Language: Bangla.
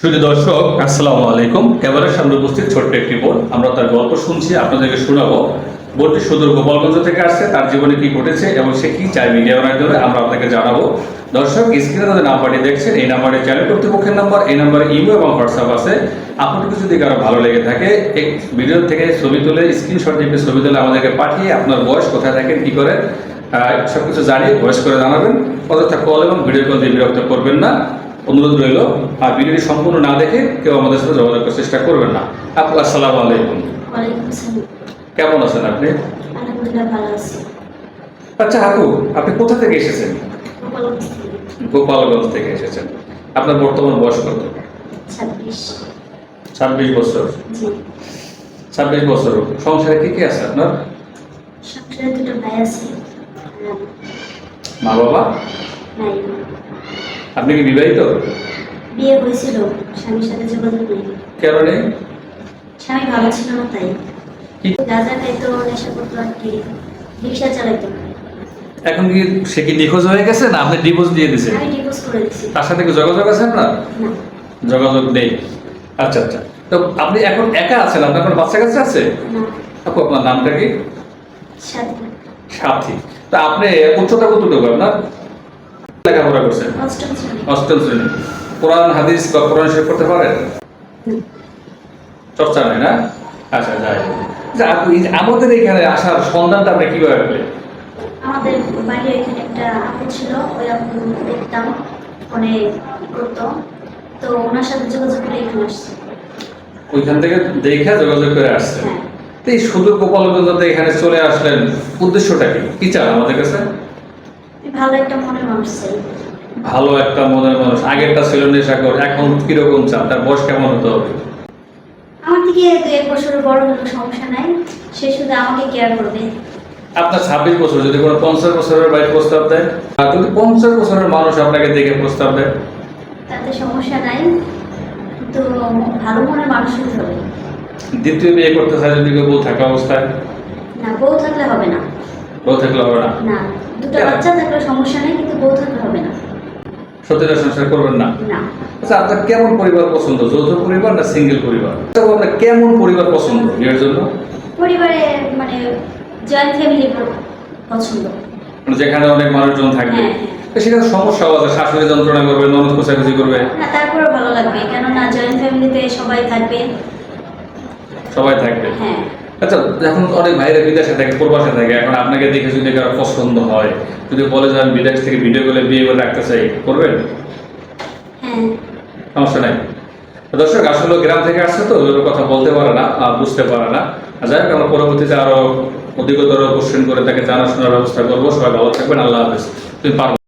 শুধু দর্শক, আসসালামু আলাইকুম। ক্যামেরার সামনে উপস্থিত ছোট্ট একটি বোন। আমরা তার গল্প শুনছি, আপনাদেরকে শোনাবো। বোনটি সুদূর গোপালগঞ্জ থেকে আসছে, তার জীবনে কি ঘটেছে এবং সে কি চায় মিডিয়ার মাধ্যমে আমরা আপনাকে জানাব। দর্শক, স্ক্রিনে তাদের নাম্বারটি দেখছেন, এই নাম্বারে চ্যানেল কর্তৃপক্ষের নাম্বার, এই নাম্বারে ইমেল এবং হোয়াটসঅ্যাপ আছে। আপনাদের যদি কারও ভালো লেগে থাকে এই ভিডিও থেকে ছবি তুলে, স্ক্রিনশট দিয়ে ছবি তুলে আমাদেরকে পাঠিয়ে আপনার বয়স কোথায় থাকেন, কি করেন সব কিছু জানিয়ে ভয়েস করে জানাবেন। অযথা কল এবং ভিডিও কল দিয়ে বিরক্ত করবেন না। অনুরোধ রইল আর ভিডিওটি সম্পূর্ণ না দেখে কেউ আমাদের সাথে যোগাযোগ করার চেষ্টা করবেন না। আপু আসসালামু আলাইকুম। কেমন আছেন আপনি? আচ্ছা আপু আপনি কোথা থেকে এসেছেন? গোপালগঞ্জ থেকে। এসেছেন। আপনার বর্তমান বয়স কত? ছাব্বিশ। বছর। ছাব্বিশ বছর। সংসারে কি কি আছে আপনার? মা বাবা নাই। আপনি কি বিবাহিত? বিয়ে হয়েছিল স্বামীর সাথে যোগাযোগ নেই। স্বামী ভালো ছিল না তাই। গাঁজা খাইতো নেশা করতো আর কি রিক্সা চালাইতো। এখন কি সে কি নিখোঁজ হয়ে গেছে না আপনি ডিভোর্স দিয়ে দিয়েছেন আমি ডিভোর্স করে দিছি। তার সাথে কি যোগাযোগ আছে না। যোগাযোগ নেই। আচ্ছা আচ্ছা। তো আপনি এখন একা আছেন? আপনার কোনো বাচ্চা কাছে আছে? না। আপু আপনার নামটা কি? সাথে। সাথী। তা আপনি উচ্চতা কতটুকু আপনার? লেখাপড়া করছেন? অষ্টম শ্রেণি। কোরআন হাদিস বা কোরআন শেষ করতে পারেন? চর্চা নাই না? আচ্ছা যাই। আচ্ছা, আমাদের এখানে আসার সন্ধানটা আপনি কীভাবে পেলেন? আমাদের বাড়ির এখানে একটা আপু ছিল ওই আপু দেখতাম ফোনে ই করতো। তো ওনার সাথে যোগাযোগ করে এখানে আসছে। ওইখান থেকে দেখে যোগাযোগ করে আসছেন। হ্যাঁ। তো এই সুদূর গোপালগঞ্জ এখানে চলে আসলেন উদ্দেশ্যটা কি? কি চান আমাদের কাছে? ভালো একটা মনের মানুষ চাই ভালো একটা মনের মানুষ। আগেরটা ছিল নেশাকর এখন কীরকম চান? তার বয়স কেমন হতে হবে? আমার থেকে দু এক বছরের বড় হলো সমস্যা নাই। সে শুধু আমাকে কেয়ার করবে। আপনার ছাব্বিশ বছর যদি কোনো পঞ্চাশ বছরের বাইক প্রস্তাব দেয়? আর যদি পঞ্চাশ বছরের মানুষ আপনাকে দেখে প্রস্তাব দেয়? তাতে সমস্যা নাই। কিন্তু ভালো মনের মানুষ হতে হবে। দ্বিতীয় বিয়ে করতে চায় যদি বউ থাকা অবস্থায়? না বউ থাকলে হবে না। বউ থাকলে হবে না? না। দুটো বাচ্চা থাকলে সমস্যা নেই কিন্তু বউ থাকলে হবে না। সত্যিটা সংসার করবেন না। না। আচ্ছা আপনার কেমন পরিবার পছন্দ? যৌথ পরিবার না সিঙ্গেল পরিবার? আচ্ছা, আপনার কেমন পরিবার পছন্দ বিয়ের জন্য? পরিবারে মানে জয়েন্ট ফ্যামিলি পছন্দ। মানে যেখানে অনেক মানুষজন থাকবে হ্যাঁ। সেখানে সমস্যা আছে শাশুড়ি যন্ত্রণা করবে ননদ কোচাকুচি করবে। না তারপরে ভালো লাগবে কেননা জয়েন্ট ফ্যামিলিতে সবাই থাকবে। সবাই থাকবে। হ্যাঁ। আচ্ছা এখন অনেক ভাইরা বিদেশে থাকে প্রবাসে থাকে এখন আপনাকে দেখে যদি কারও পছন্দ হয় যদি বলে যে আমি বিদেশ থেকে ভিডিও করে বিয়ে করে রাখতে চাই করবেন? হ্যাঁ। সমস্যা নাই। দর্শক আসলে গ্রাম থেকে আসছে তো কথা বলতে পারে না আর বুঝতে পারে না। যাই হোক আমরা পরবর্তীতে আরও অধিকতর কোশ্চেন করে তাকে জানাশোনার ব্যবস্থা করব। সবাই ভালো থাকবেন আল্লাহ হাফেজ। তুমি পারবে